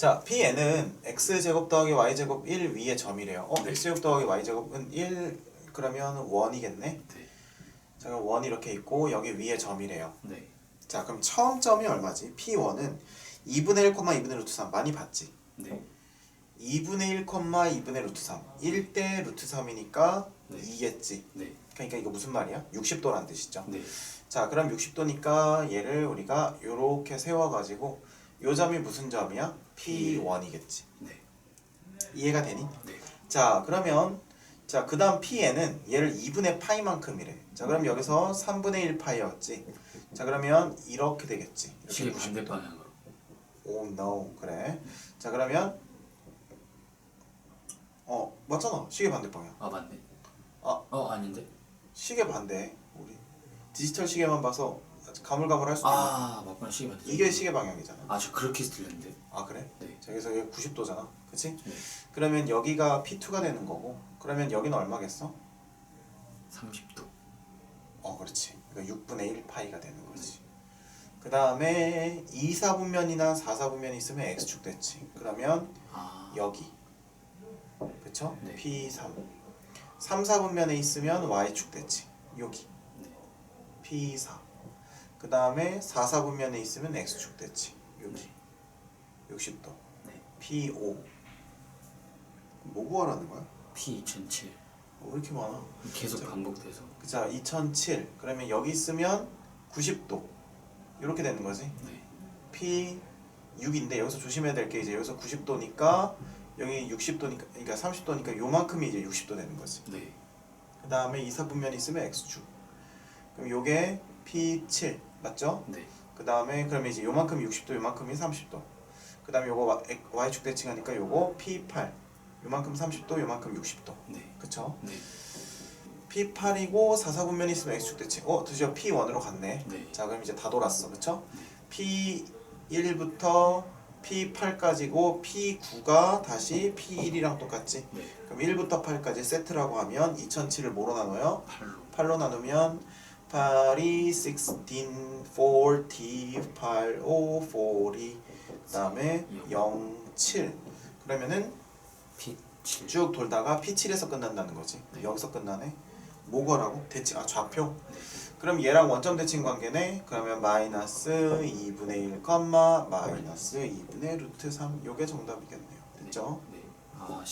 자, pn은 x제곱 더하기 y제곱 1 위에 점이래요. 어, 네. x제곱 더하기 y제곱은 1 그러면 1이겠네. 네. 자, 그럼 1 이렇게 있고 여기 위에 점이래요. 네. 자, 그럼 처음 점이 얼마지? p1은 2분의 1, 2분의 루트 3 많이 봤지? 네. 2분의 1, 2분의 루트 3 1대 루트 3이니까 네. 2겠지. 네. 그러니까 이거 무슨 말이야? 60도란 뜻이죠. 네. 자, 그럼 60도니까 얘를 우리가 요렇게 세워 가지고 요 점이 무슨 점이야? P1이겠지. 네. 이해가 되니? 네. 자, 그러면 자, 그 다음 Pn은 얘를 2분의 파이만큼이래. 자, 그럼 여기서 3분의 1 파이였지. 자, 그러면 이렇게 되겠지. 이렇게 시계 90. 반대 방향으로. 오, no. 그래. 자, 그러면 어, 맞잖아. 시계 반대 방향. 아 맞네. 아. 어 아닌데. 시계 반대. 우리 디지털 시계만 봐서 가물가물할 수도 있는. 아 맞구나 시계 반대. 이게 시계 방향이잖아. 아저 그렇게 들렸는데. 아 그래? 네. 자, 여기서 여기 90도잖아. 그치? 네. 그러면 여기가 P2가 되는 거고 그러면 여기는 얼마겠어? 30도. 어 그렇지. 그러니까 6분의 1 파이가 되는 거지. 그 다음에 2, 4분면이나 4, 4분면이 있으면 X축 됐지. 그러면 아. 여기. 그쵸? 네. P3. 3, 4분면에 있으면 Y축 됐지. 여기. 네. P4. 그 다음에 4, 4분면에 있으면 X축 됐지. 여기. 60도. 네. P5. 뭐 구하라는 거야? P 2007. 어, 왜 이렇게 많아? 계속 자, 반복돼서. 자, 2007. 그러면 여기 있으면 90도. 이렇게 되는 거지. 네. P 6인데 여기서 조심해야 될 게 이제 여기서 90도니까 여기 60도니까 그러니까 30도니까 요만큼이 이제 60도 되는 거지. 네. 그 다음에 이사분면이 있으면 X축. 그럼 요게 P7 맞죠? 네. 그 다음에 그러면 이제 요만큼이 60도, 요만큼이 30도. 그 다음에 요거 Y축 대칭하니까 요거 P8. 요만큼 30도, 요만큼 60도. 네. 그쵸? 네. P8이고 4사분면이 있으면 X축 대칭. 어, 드디어 P1으로 갔네. 네. 자, 그럼 이제 다 돌았어. 그쵸? P1부터 P8까지고 P9가 다시 P1이랑 똑같지. 네. 그럼 1부터 8까지 세트라고 하면 2007을 뭐로 나눠요? 8로. 8로 나누면 8이 16, 40, 8, 5, 40 그다음에 0, 7 그러면은 P 7. 쭉 돌다가 P7에서 끝난다는 거지 네. 여기서 끝나네 뭐거라고? 대칭 아 좌표 네. 그럼 얘랑 원점 대칭 관계네 그러면 마이너스 2분의 1 컴마 마이너스 2분의 루트 3 요게 정답이겠네요 됐죠?